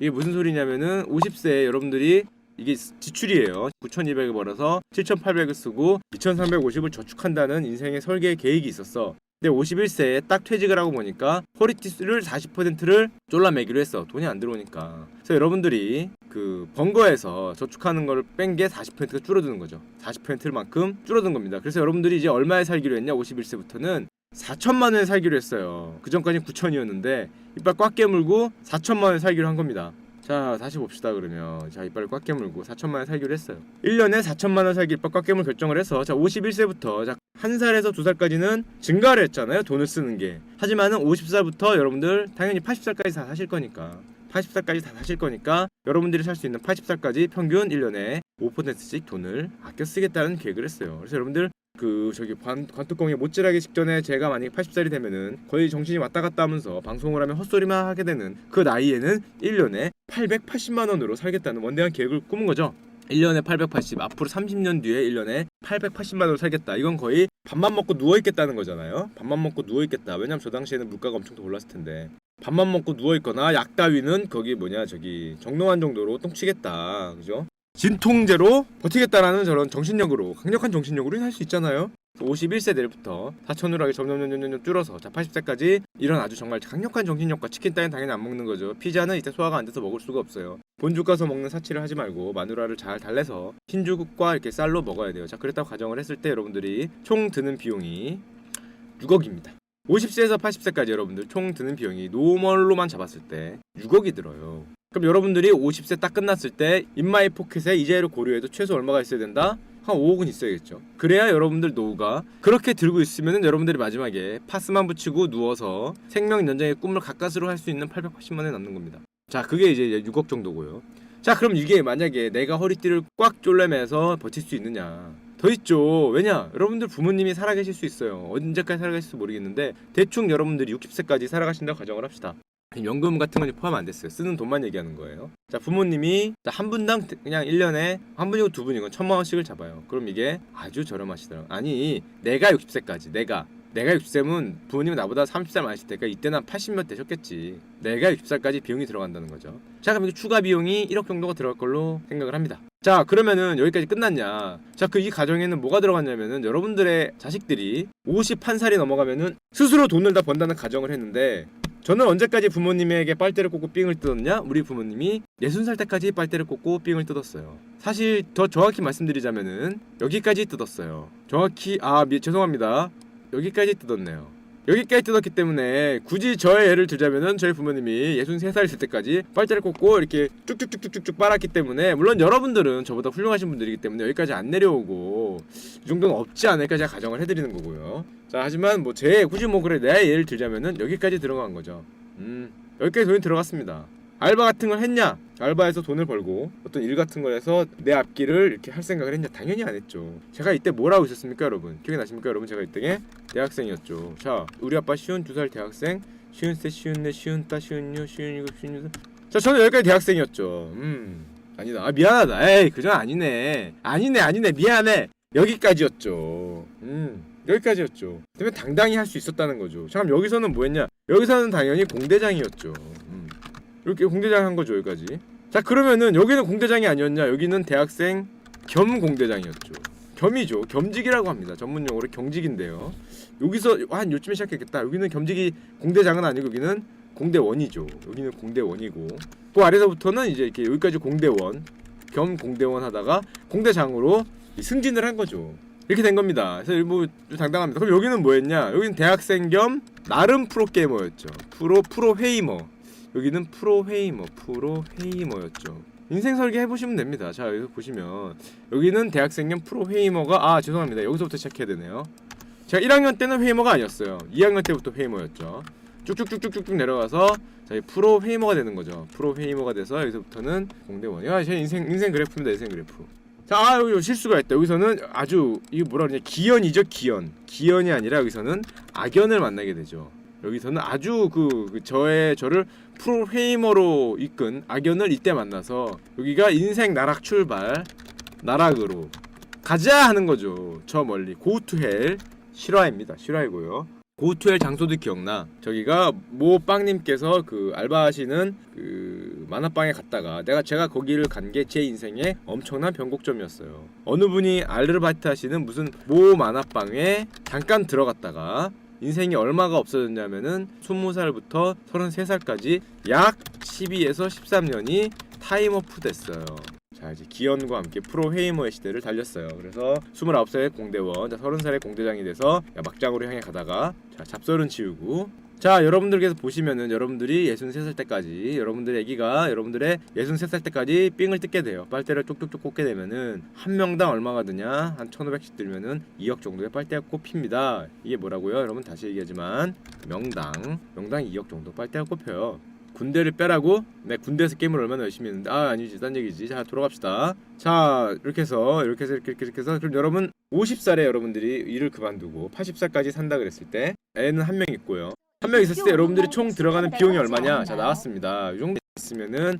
이게 무슨 소리냐면은 50세 여러분들이 이게 지출이에요. 9,200을 벌어서 7,800을 쓰고 2,350을 저축한다는 인생의 설계 계획이 있었어. 근데 51세에 딱 퇴직을 하고 보니까 허리띠를 40%를 졸라매기로 했어. 돈이 안 들어오니까. 그래서 여러분들이 그 번거에서 저축하는 걸 뺀 게 40%가 줄어드는 거죠. 40%만큼 줄어든 겁니다. 그래서 여러분들이 이제 얼마에 살기로 했냐? 51세부터는 4천만 원에 살기로 했어요. 그 전까지 9천이었는데 이빨 꽉 깨물고 4천만 원에 살기로 한 겁니다. 자 다시 봅시다 그러면. 자 이빨 꽉 깨물고 4천만 원 살기로 했어요. 1년에 4천만 원 살기 이빨 꽉 깨물 결정을 해서 자 51세부터 자 1살에서 2살까지는 증가를 했잖아요 돈을 쓰는 게. 하지만은 50살부터 여러분들 당연히 80살까지 다 사실 거니까. 80살까지 다 사실 거니까 여러분들이 살 수 있는 80살까지 평균 1년에 5%씩 돈을 아껴 쓰겠다는 계획을 했어요. 그래서 여러분들 그 저기 관, 관뚜껑에 못질하기 직전에 제가 만약에 80살이 되면은 거의 정신이 왔다 갔다 하면서 방송을 하면 헛소리만 하게 되는 그 나이에는 1년에 880만 원으로 살겠다는 원대한 계획을 꾸은 거죠. 1년에 880 앞으로 30년 뒤에 1년에 880만 원을 살겠다. 이건 거의 밥만 먹고 누워 있겠다는 거잖아요. 밥만 먹고 누워 있겠다. 왜냐면 저 당시에는 물가가 엄청 더 올랐을 텐데. 밥만 먹고 누워 있거나 약 따위는 거기 뭐냐 저기 정동한 정도로 똥치겠다. 그죠? 진통제로 버티겠다라는 저런 정신력으로 강력한 정신력으로 할 수 있잖아요. 51세들부터 4천으로 하게 점점 점점 점점 줄어서 자 80세까지 이런 아주 정말 강력한 정신력과 치킨 따윈 당연히 안 먹는 거죠. 피자는 이때 소화가 안 돼서 먹을 수가 없어요. 본죽 가서 먹는 사치를 하지 말고 마누라를 잘 달래서 흰죽과 이렇게 쌀로 먹어야 돼요. 자 그랬다고 가정을 했을 때 여러분들이 총 드는 비용이 6억입니다. 50세에서 80세까지 여러분들 총 드는 비용이 노멀로만 잡았을 때 6억이 들어요. 그럼 여러분들이 50세 딱 끝났을 때 인마이 포켓에 이자율을 고려해도 최소 얼마가 있어야 된다? 한 5억은 있어야겠죠. 그래야 여러분들 노후가 그렇게 들고 있으면은 여러분들이 마지막에 파스만 붙이고 누워서 생명 연장의 꿈을 가까스로 할 수 있는 880만 원이 남는 겁니다. 자, 그게 이제 6억 정도고요. 자, 그럼 이게 만약에 내가 허리띠를 꽉 졸라매서 버틸 수 있느냐? 더 있죠. 왜냐? 여러분들 부모님이 살아계실 수 있어요. 언제까지 살아계실지 모르겠는데 대충 여러분들이 60세까지 살아가신다고 가정을 합시다. 연금 같은 건 포함 안 됐어요. 쓰는 돈만 얘기하는 거예요. 자, 부모님이 자, 한 분당 그냥 1년에 한 분이고 두 분이건 천만 원씩을 잡아요. 그럼 이게 아주 저렴하시더라고요. 아니, 내가 60세까지, 내가. 내가 60세면 부모님이 나보다 30살 많으실 테니까 이때는 한 80몇 되셨겠지. 내가 60살까지 비용이 들어간다는 거죠. 자, 그럼 이게 추가 비용이 1억 정도가 들어갈 걸로 생각을 합니다. 자, 그러면은 여기까지 끝났냐? 자, 그 이 가정에는 뭐가 들어갔냐면은 여러분들의 자식들이 51살이 넘어가면은 스스로 돈을 다 번다는 가정을 했는데 저는 언제까지 부모님에게 빨대를 꽂고 삥을 뜯었냐? 우리 부모님이 60살 때까지 빨대를 꽂고 삥을 뜯었어요. 사실 더 정확히 말씀드리자면은 여기까지 뜯었어요. 정확히 아 미, 죄송합니다. 여기까지 뜯었네요. 여기까지 뜯었기 때문에 굳이 저의 예를 들자면은 저희 부모님이 63살 될 때까지 빨대를 꽂고 이렇게 쭉쭉쭉쭉쭉 빨았기 때문에 물론 여러분들은 저보다 훌륭하신 분들이기 때문에 여기까지 안 내려오고 이 정도는 없지 않을까 제가 가정을 해드리는 거고요. 자 하지만 뭐 제 굳이 뭐 그래 내 예를 들자면은 여기까지 들어간 거죠. 음 여기까지 돈이 들어갔습니다. 알바 같은 걸 했냐? 알바해서 돈을 벌고 어떤 일 같은 걸 해서 내 앞길을 이렇게 할 생각을 했냐? 당연히 안 했죠. 제가 이때 뭘 하고 있었습니까, 여러분? 기억이 나십니까, 여러분? 제가 이때 대학생이었죠. 자, 우리 아빠 쉬운 두 살 대학생, 쉬운 세, 쉬운 넷, 쉬운 따, 쉬운 유, 쉬운 일곱, 쉬운 여섯. 자, 저는 여기까지 대학생이었죠. 음, 아니다. 아 미안하다. 에이, 그전 아니네. 아니네, 아니네. 미안해. 여기까지였죠. 음. 여기까지였죠. 그러면 당당히 할 수 있었다는 거죠. 참 여기서는 뭐했냐? 여기서는 당연히 공대장이었죠. 음. 이렇게 공대장 한 거죠 여기까지. 자 그러면은 여기는 공대장이 아니었냐? 여기는 대학생 겸 공대장이었죠. 겸이죠. 겸직이라고 합니다. 전문 용어로 경직인데요. 여기서 한 요쯤에 시작했겠다. 여기는 겸직이 공대장은 아니고 여기는 공대원이죠. 여기는 공대원이고 그 아래서부터는 이제 이렇게 여기까지 공대원 겸 공대원 하다가 공대장으로 승진을 한 거죠. 이렇게 된 겁니다. 그래서 뭐좀 당당합니다. 그럼 여기는 뭐였냐? 여기는 대학생 겸 나름 프로 게이머였죠. 프로 프로 회의머. 여기는 프로 회의머, 프로 회의머였죠. 인생 설계 해보시면 됩니다. 자 여기서 보시면 여기는 대학생 겸 프로 회의머가 아 죄송합니다. 여기서부터 시작해야 되네요. 제가 1학년 때는 회의머가 아니었어요. 2학년 때부터 회의머였죠. 쭉쭉쭉쭉쭉 내려가서 저희 프로 회의머가 되는 거죠. 프로 회의머가 돼서 여기서부터는 공대원이 아, 제 인생 인생 그래프입니다. 인생 그래프. 자, 아, 여기 실수가 있다. 여기서는 아주 이게 뭐라 그러냐 기연이죠, 기연. 기연이 아니라 여기서는 악연을 만나게 되죠. 여기서는 아주 그, 그 저의 저를 프로 회이머로 이끈 악연을 이때 만나서 여기가 인생 나락 출발 나락으로 가자 하는 거죠. 저 멀리 hell 실화입니다. 실화이고요. 고투엘 장소도 기억나. 저기가 모 빵님께서 그 알바하시는 그 만화방에 갔다가 내가 제가 거기를 간 게 제 인생의 엄청난 변곡점이었어요. 어느 분이 아르바이트 하시는 무슨 모 만화방에 잠깐 들어갔다가 인생이 얼마가 없어졌냐면은 20살부터 33살까지 약 12에서 13년이 타임오프 됐어요. 자 이제 기현과 함께 프로 헤이머의 시대를 달렸어요. 그래서 29살의 공대원, 자 30살의 공대장이 돼서 야, 막장으로 향해 가다가 자 잡설은 지우고 자 여러분들께서 보시면은 여러분들이 63살 때까지 여러분들의 아기가 여러분들의 63살 때까지 삥을 뜯게 돼요. 빨대를 쪽쪽쪽 꽂게 되면은 한 명당 얼마가 드냐? 한 1,500씩 들면은 2억 정도의 빨대가 꼽힙니다. 이게 뭐라고요? 여러분 다시 얘기하지만 명당 명당 2억 정도 빨대가 꼽혀요. 군대를 빼라고? 네 군대에서 게임을 얼마나 열심히 했는데 아 아니지 딴 얘기지 자 돌아갑시다 자 이렇게 해서 이렇게 해서 이렇게 이렇게, 해서 그럼 여러분 50살에 여러분들이 일을 그만두고 80살까지 산다 그랬을 때 애는 한 명 있고요 한 명 있었을 때 여러분들이 총 들어가는 비용이 얼마냐 자 나왔습니다 이 정도 있으면은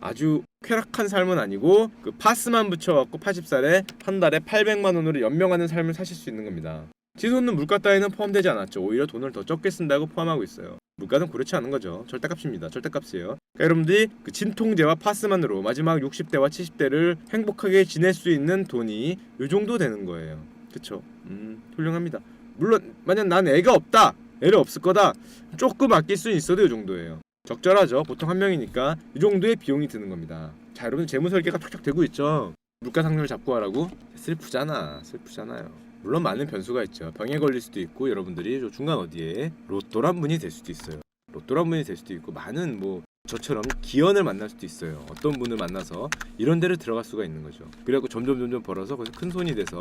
아주 쾌락한 삶은 아니고 그 파스만 붙여갖고 80살에 한 달에 800만 원으로 연명하는 삶을 사실 수 있는 겁니다 지소는 물가 따위는 포함되지 않았죠. 오히려 돈을 더 적게 쓴다고 포함하고 있어요. 물가는 그렇지 않은 거죠. 절대값입니다. 절대값이에요. 그러니까 여러분들이 그 진통제와 파스만으로 마지막 60대와 70대를 행복하게 지낼 수 있는 돈이 요 정도 되는 거예요. 그쵸? 음, 훌륭합니다. 물론 만약 난 애가 없다. 애를 없을 거다. 조금 아낄 수 있어도 이 정도예요. 적절하죠. 보통 한 명이니까 이 정도의 비용이 드는 겁니다. 자, 여러분 재무 설계가 촉촉 되고 있죠. 물가 상률 잡고 하라고 슬프잖아. 슬프잖아요. 물론 많은 변수가 있죠. 병에 걸릴 수도 있고 여러분들이 저 중간 어디에 로또란 분이 될 수도 있어요. 로또란 분이 될 수도 있고 많은 뭐 저처럼 기연을 만날 수도 있어요. 어떤 분을 만나서 이런 데를 들어갈 수가 있는 거죠. 그래갖고 점점 점점 벌어서 거기서 큰 손이 돼서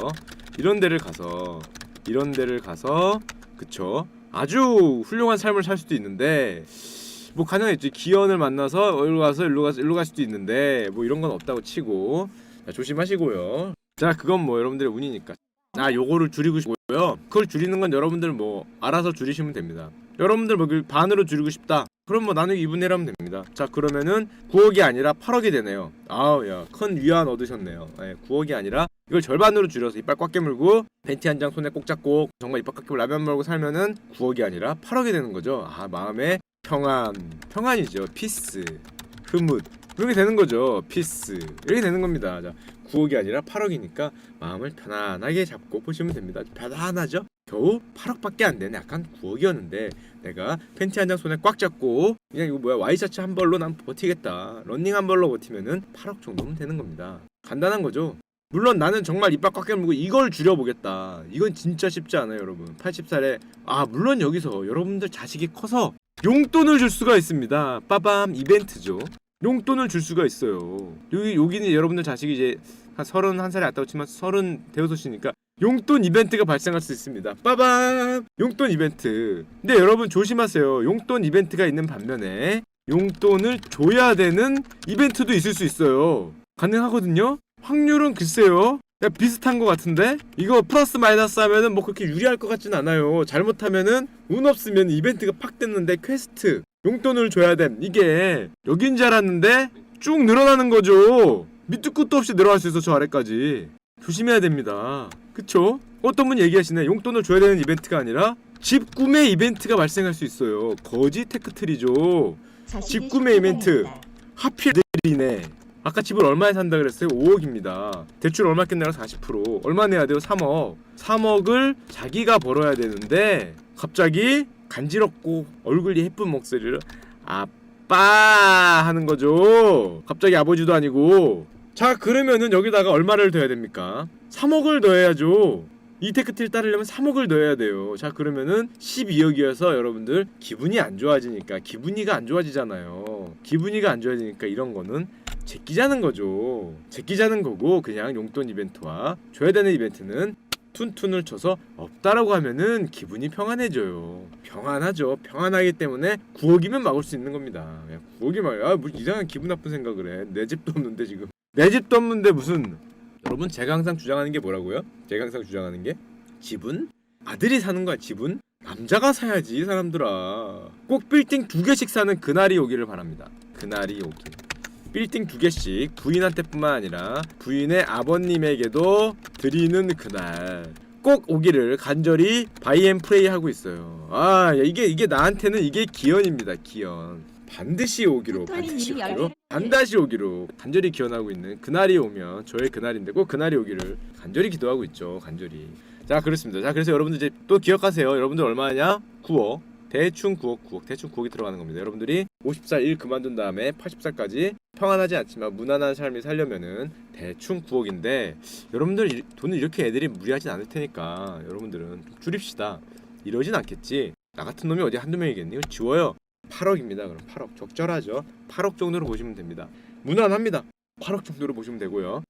이런 데를 가서 이런 데를 가서 그쵸 아주 훌륭한 삶을 살 수도 있는데 뭐 가능했지 기연을 만나서 일로 가서 일로 가서 일로 갈 수도 있는데 뭐 이런 건 없다고 치고 자, 조심하시고요. 자 그건 뭐 여러분들의 운이니까. 아 요거를 줄이고 싶고요. 그걸 줄이는 건 여러분들 뭐 알아서 줄이시면 됩니다. 여러분들 뭐그 반으로 줄이고 싶다. 그럼 뭐 나누기 2분의 1 하면 됩니다. 자 그러면은 9억이 아니라 8억이 되네요. 아우 야큰 위안 얻으셨네요. 네, 9억이 아니라 이걸 절반으로 줄여서 이빨 꽉 깨물고 팬티 한 장 손에 꼭 잡고 정말 이빨 꽉 깨물고 라면 먹고 살면은 9억이 아니라 8억이 되는 거죠. 아 마음에 평안 평안이죠. 피스 흐뭇 그렇게 되는 거죠. 피스 이렇게 되는 겁니다. 자 9억이 아니라 8억이니까 마음을 편안하게 잡고 보시면 됩니다. 편안하죠? 겨우 8억밖에 안 되는 약간 9억이었는데 내가 팬티 한 장 손에 꽉 잡고 그냥 이거 뭐야 와이셔츠 한 벌로 난 버티겠다. 런닝 한 벌로 버티면은 8억 정도면 되는 겁니다. 간단한 거죠. 물론 나는 정말 이빨 꽉 깨물고 이걸 줄여보겠다. 이건 진짜 쉽지 않아요, 여러분. 80살에 아 물론 여기서 여러분들 자식이 커서 용돈을 줄 수가 있습니다. 빠밤 이벤트죠. 용돈을 줄 수가 있어요. 여기 여기는 여러분들 자식이 이제 한 31살이 왔다고 치면 30 대여섯이니까 용돈 이벤트가 발생할 수 있습니다. 빠밤! 용돈 이벤트. 근데 여러분 조심하세요. 용돈 이벤트가 있는 반면에 용돈을 줘야 되는 이벤트도 있을 수 있어요. 가능하거든요? 확률은 글쎄요. 야, 비슷한 것 같은데? 이거 플러스 마이너스 하면은 뭐 그렇게 유리할 것 같진 않아요. 잘못하면은 운 없으면 이벤트가 팍 됐는데 퀘스트 용돈을 줘야 됨. 이게 여긴 줄 알았는데 쭉 늘어나는 거죠. 밑도 끝도 없이 늘어날 수 있어 저 아래까지. 조심해야 됩니다. 그쵸? 어떤 분이 얘기하시네. 용돈을 줘야 되는 이벤트가 아니라 집 구매 이벤트가 발생할 수 있어요. 거지 테크트리죠. 집 구매 이벤트. 하필 내리네. 아까 집을 얼마에 산다 그랬어요? 5억입니다. 대출 얼마 겠나요? 40%. 얼마 내야 돼요? 3억. 3억을 자기가 벌어야 되는데 갑자기 간지럽고 얼굴이 예쁜 목소리로 아빠 하는 거죠. 갑자기 아버지도 아니고. 자 그러면은 여기다가 얼마를 더해야 됩니까? 3억을 더해야죠. 이 테크트를 따르려면 3억을 넣어야 돼요. 자 그러면은 12억이어서 여러분들 기분이 안 좋아지니까 기분이가 안 좋아지잖아요. 기분이가 안 좋아지니까 이런 거는 제끼자는 거죠. 제끼자는 거고 그냥 용돈 이벤트와 줘야 되는 이벤트는 툰툰을 쳐서 없다라고 하면은 기분이 평안해져요. 평안하죠. 평안하기 때문에 9억이면 막을 수 있는 겁니다. 그냥 9억이 막, 아, 뭐 이상한 기분 나쁜 생각을 해. 내 집도 없는데 지금. 내 집도 없는데 무슨. 여러분, 제가 항상 주장하는 게 뭐라고요? 제가 항상 주장하는 게 집은 아들이 사는 거야, 집은. 남자가 사야지, 이 사람들아. 꼭 빌딩 두 개씩 사는 그날이 오기를 바랍니다. 그날이 오기. 빌딩 두 개씩 부인한테뿐만 아니라 부인의 아버님에게도 드리는 그날 꼭 오기를 간절히 바이앤 프레이 하고 있어요. 아 이게 이게 나한테는 이게 기원입니다. 기원. 반드시 오기로 반드시 오기로. 반드시 오기로 간절히 기원하고 있는 그날이 오면 저의 그날인데 꼭 그날이 오기를 간절히 기도하고 있죠. 간절히. 자 그렇습니다. 자 그래서 여러분들 이제 또 기억하세요. 여러분들 얼마냐? 9억. 대충 9억 9억 대충 9억이 들어가는 겁니다. 여러분들이 50살 일 그만둔 다음에 80살까지 평안하지 않지만 무난한 삶이 살려면은 대충 9억인데 여러분들 이- 돈을 이렇게 애들이 무리하진 않을 테니까 여러분들은 좀 줄입시다. 이러진 않겠지. 나 같은 놈이 어디 한두 명이겠니? 이거 지워요. 8억입니다. 그럼 8억 적절하죠. 8억 정도로 보시면 됩니다. 무난합니다. 8억 정도로 보시면 되고요.